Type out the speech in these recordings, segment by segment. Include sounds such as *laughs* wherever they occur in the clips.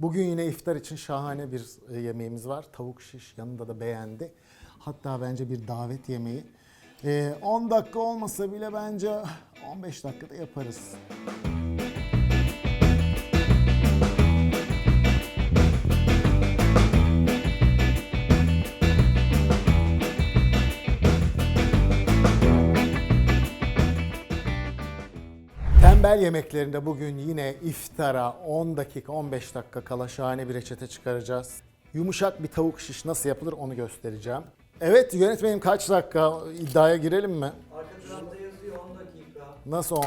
Bugün yine iftar için şahane bir e, yemeğimiz var. Tavuk şiş yanında da beğendi. Hatta bence bir davet yemeği. E, 10 dakika olmasa bile bence 15 dakikada yaparız. Tembel yemeklerinde bugün yine iftara 10 dakika 15 dakika kala şahane bir reçete çıkaracağız. Yumuşak bir tavuk şiş nasıl yapılır onu göstereceğim. Evet yönetmenim kaç dakika iddiaya girelim mi? Arka yazıyor 10 dakika. Nasıl 10?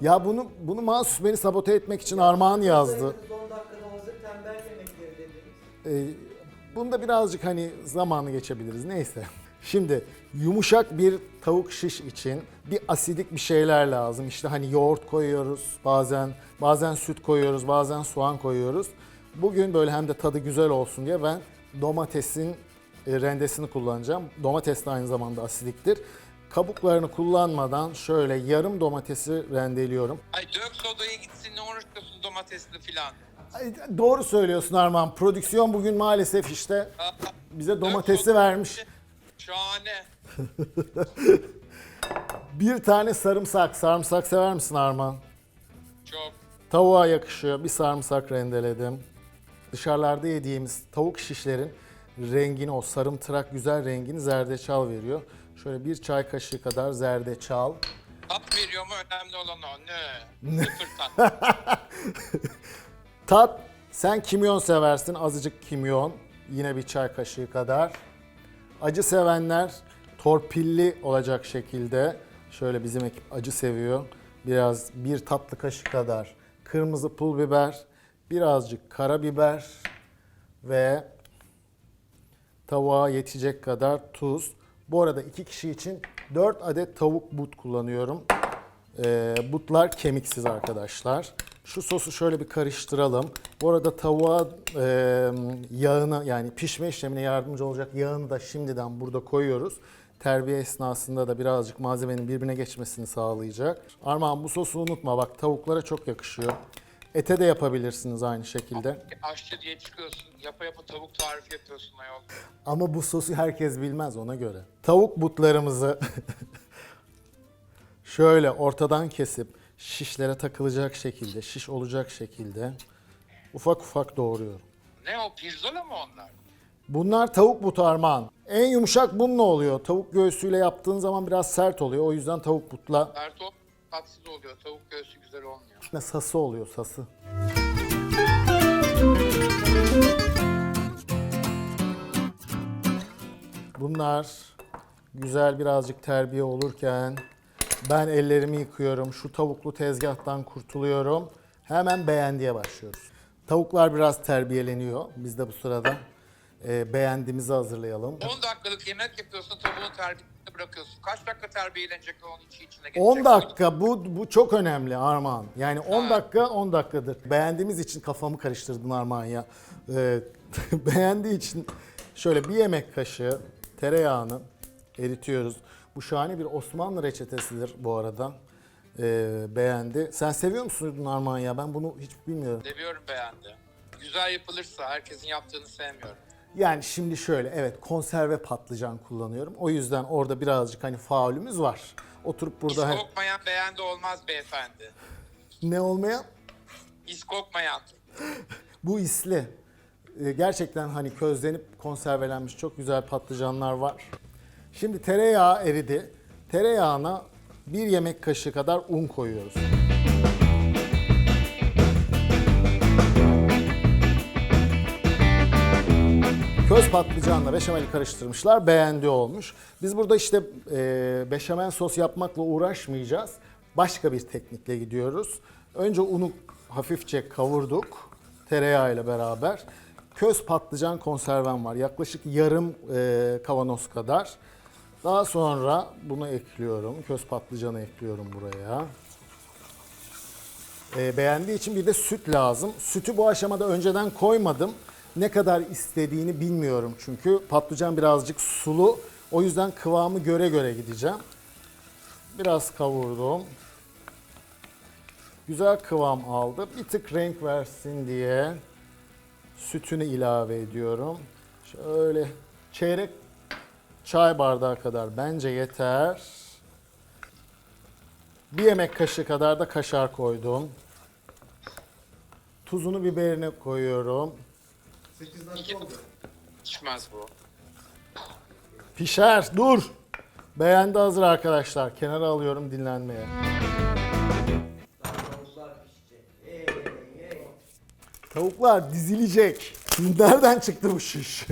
Ya bunu bunu mahsus beni sabote etmek için Armağan yazdı. 10 dakikada hazır tembel yemekleri dediniz. Ee, bunda birazcık hani zamanı geçebiliriz neyse. Şimdi yumuşak bir tavuk şiş için bir asidik bir şeyler lazım. İşte hani yoğurt koyuyoruz bazen, bazen süt koyuyoruz, bazen soğan koyuyoruz. Bugün böyle hem de tadı güzel olsun diye ben domatesin e, rendesini kullanacağım. Domates de aynı zamanda asidiktir. Kabuklarını kullanmadan şöyle yarım domatesi rendeliyorum. Ay dök sodayı gitsin ne uğraşıyorsun domatesli filan. Ay, Doğru söylüyorsun Arman. Prodüksiyon bugün maalesef işte bize domatesi vermiş. Şahane. *laughs* Bir tane sarımsak. Sarımsak sever misin Arman? Çok. Tavuğa yakışıyor. Bir sarımsak rendeledim. Dışarılarda yediğimiz tavuk şişlerin rengini, o sarımtırak güzel rengini zerdeçal veriyor. Şöyle bir çay kaşığı kadar zerdeçal. Tat veriyor mu önemli olan o. Ne? Sıfır tat. *laughs* Tat, sen kimyon seversin. Azıcık kimyon. Yine bir çay kaşığı kadar. Acı sevenler torpilli olacak şekilde. Şöyle bizim ekip acı seviyor. Biraz bir tatlı kaşık kadar kırmızı pul biber, birazcık karabiber ve tavuğa yetecek kadar tuz. Bu arada iki kişi için 4 adet tavuk but kullanıyorum. Ee, butlar kemiksiz arkadaşlar. Şu sosu şöyle bir karıştıralım. Bu arada tavuğa e, yağını yani pişme işlemine yardımcı olacak yağını da şimdiden burada koyuyoruz. Terbiye esnasında da birazcık malzemenin birbirine geçmesini sağlayacak. Armağan bu sosu unutma bak tavuklara çok yakışıyor. Ete de yapabilirsiniz aynı şekilde. Aşçı diye çıkıyorsun. Yapa yapa tavuk tarifi yapıyorsun ayol. Ama bu sosu herkes bilmez ona göre. Tavuk butlarımızı *laughs* şöyle ortadan kesip şişlere takılacak şekilde, şiş olacak şekilde ufak ufak doğruyorum. Ne o pirzola mı onlar? Bunlar tavuk butu armağan. En yumuşak bununla oluyor. Tavuk göğsüyle yaptığın zaman biraz sert oluyor. O yüzden tavuk butla Sert o tatsız oluyor. Tavuk göğsü güzel olmuyor. ne sası oluyor sası. Bunlar güzel birazcık terbiye olurken ben ellerimi yıkıyorum. Şu tavuklu tezgahtan kurtuluyorum. Hemen beğendiye başlıyoruz. Tavuklar biraz terbiyeleniyor. Biz de bu sırada e, beğendiğimizi hazırlayalım. 10 dakikalık yemek yapıyorsun tavuğun terbiyesini bırakıyorsun. Kaç dakika terbiyelenecek onun içi içine geçecek? 10 dakika bu bu çok önemli Armağan. Yani 10 Ha. dakika 10 dakikadır. Beğendiğimiz için kafamı karıştırdın Armağan ya. Ee, *laughs* beğendiği için şöyle bir yemek kaşığı tereyağını eritiyoruz. Bu şahane bir Osmanlı reçetesidir bu arada. Ee, beğendi. Sen seviyor musun Armağan ya? Ben bunu hiç bilmiyorum. Seviyorum beğendi. Güzel yapılırsa herkesin yaptığını sevmiyorum. Yani şimdi şöyle evet konserve patlıcan kullanıyorum. O yüzden orada birazcık hani faulümüz var. Oturup burada İz kokmayan beğendi olmaz beyefendi. ne olmayan? İz kokmayan. Bu isli. Ee, Gerçekten hani közlenip konservelenmiş çok güzel patlıcanlar var. Şimdi tereyağı eridi. Tereyağına bir yemek kaşığı kadar un koyuyoruz. Köz patlıcanla beşameli karıştırmışlar. Beğendi olmuş. Biz burada işte e, beşamel sos yapmakla uğraşmayacağız. Başka bir teknikle gidiyoruz. Önce unu hafifçe kavurduk. Tereyağı ile beraber. Köz patlıcan konservem var. Yaklaşık yarım e, kavanoz kadar. Daha sonra bunu ekliyorum. Köz patlıcanı ekliyorum buraya. E, beğendiği için bir de süt lazım. Sütü bu aşamada önceden koymadım. Ne kadar istediğini bilmiyorum çünkü. Patlıcan birazcık sulu. O yüzden kıvamı göre göre gideceğim. Biraz kavurdum. Güzel kıvam aldı. Bir tık renk versin diye sütünü ilave ediyorum. Şöyle çeyrek çay bardağı kadar bence yeter. Bir yemek kaşığı kadar da kaşar koydum. Tuzunu biberini koyuyorum. 8 İki dakika oldu. pişmez bu. Pişer, dur. Beğendi hazır arkadaşlar. Kenara alıyorum dinlenmeye. Tavuklar pişecek. Hey hey. Tavuklar dizilecek. Nereden çıktı bu şiş?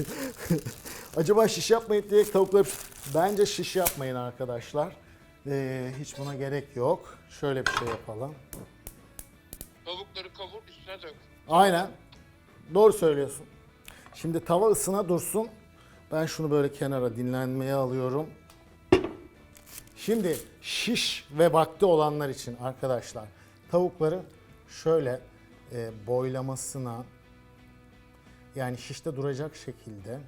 *laughs* Acaba şiş yapmayıp diye tavukları... Bence şiş yapmayın arkadaşlar. Ee, hiç buna gerek yok. Şöyle bir şey yapalım. Tavukları kavur üstüne dök. Aynen. Doğru söylüyorsun. Şimdi tava ısına dursun. Ben şunu böyle kenara dinlenmeye alıyorum. Şimdi şiş ve vakti olanlar için arkadaşlar tavukları şöyle e, boylamasına yani şişte duracak şekilde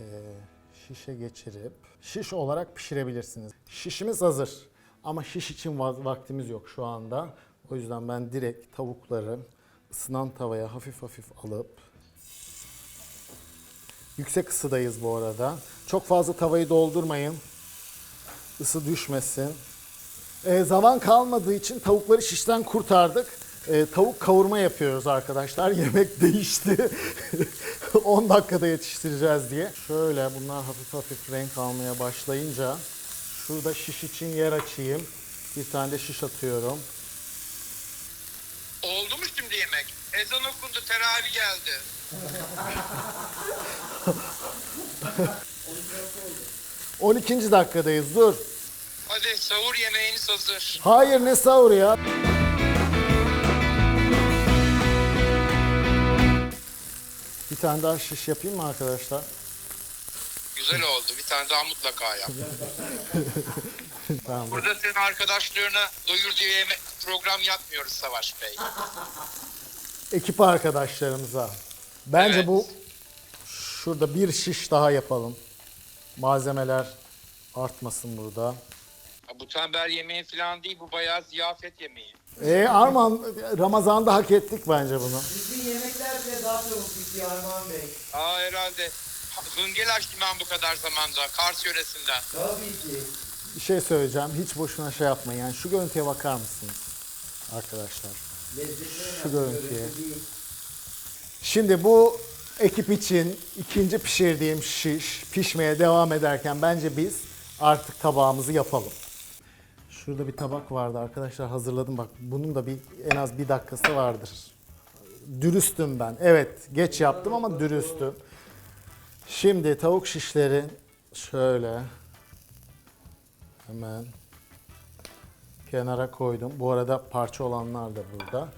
e, şişe geçirip şiş olarak pişirebilirsiniz. Şişimiz hazır ama şiş için va- vaktimiz yok şu anda. O yüzden ben direkt tavukları ısınan tavaya hafif hafif alıp yüksek ısıdayız bu arada. Çok fazla tavayı doldurmayın. Isı düşmesin. E, zaman kalmadığı için tavukları şişten kurtardık. E, tavuk kavurma yapıyoruz arkadaşlar. *laughs* Yemek değişti. *laughs* 10 dakikada yetiştireceğiz diye. Şöyle bunlar hafif hafif renk almaya başlayınca şurada şiş için yer açayım. Bir tane de şiş atıyorum. Oldu mu şimdi yemek? Ezan okundu, teravih geldi. *laughs* On ikinci dakikadayız dur. Hadi sahur yemeğiniz hazır. Hayır ne sahur ya. Tane daha şiş yapayım mı arkadaşlar? Güzel oldu. Bir tane daha mutlaka yap. *laughs* Tamam. Burada senin arkadaşlarına doyur diye program yapmıyoruz Savaş Bey. Ekip arkadaşlarımıza. Bence Evet. bu şurada bir şiş daha yapalım. Malzemeler artmasın burada. Bu tembel yemeği falan değil, bu bayağı ziyafet yemeği. E Arman Ramazan'da hak ettik bence bunu. Bizim yemekler bile daha çabuk bitiyor Armağan Bey. Aa herhalde. Ha, Hıngel açtım ben bu kadar zamanda, Kars yöresinden. Tabii ki. Bir şey söyleyeceğim. Hiç boşuna şey yapmayın. Yani şu görüntüye bakar mısınız? Arkadaşlar. Lezzetli Şu görüntüye. Şimdi bu ekip için ikinci pişirdiğim şiş pişmeye devam ederken bence biz artık tabağımızı yapalım. Şurada bir tabak vardı arkadaşlar hazırladım bak bunun da bir en az bir dakikası vardır. Dürüstüm ben. Evet geç yaptım ama dürüstüm. Şimdi tavuk şişleri şöyle hemen kenara koydum. Bu arada parça olanlar da burada.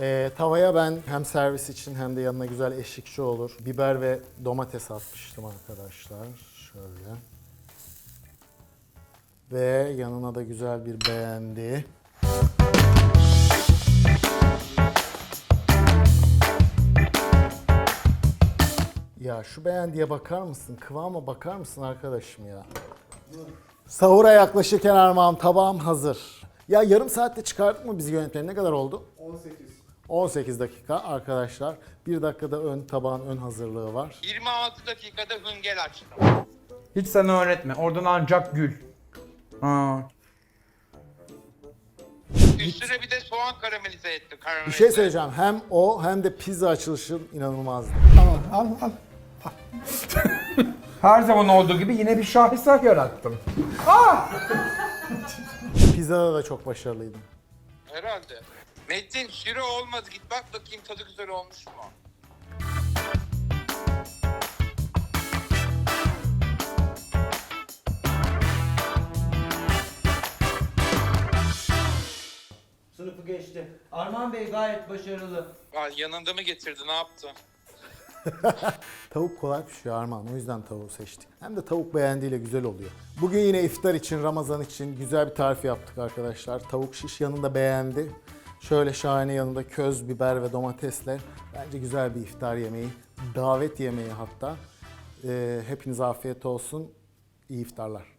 Ee, tavaya ben hem servis için hem de yanına güzel eşlikçi olur. Biber ve domates atmıştım arkadaşlar. Şöyle. Ve yanına da güzel bir beğendi. Ya şu beğendiye bakar mısın? Kıvama bakar mısın arkadaşım ya? Sahura yaklaşırken armağan tabağım hazır. Ya yarım saatte çıkardık mı bizi yönetmeni? Ne kadar oldu? 18. 18 dakika arkadaşlar. Bir dakikada ön tabağın ön hazırlığı var. 26 dakikada hıngel açtım. Hiç sana öğretme. Oradan ancak gül. Aa. Üstüne bir de soğan karamelize ettim. Karamelize. Bir şey söyleyeceğim. Hem o hem de pizza açılışı inanılmazdı. Al al al. *laughs* Her zaman olduğu gibi yine bir şaheser yarattım. Pizzada da çok başarılıydım. Herhalde. Metin süre olmadı. Git bak bakayım tadı güzel olmuş mu? Geçti. Armağan Bey gayet başarılı. Aa, yanında mı getirdi ne yaptı? *laughs* Tavuk kolay pişiyor Armağan. O yüzden tavuğu seçtik. Hem de tavuk beğendiğiyle güzel oluyor. Bugün yine iftar için, Ramazan için güzel bir tarif yaptık arkadaşlar. Tavuk şiş yanında beğendi. Şöyle şahane yanında köz, biber ve domatesle bence güzel bir iftar yemeği. Davet yemeği hatta. Ee, hepinize afiyet olsun. İyi iftarlar.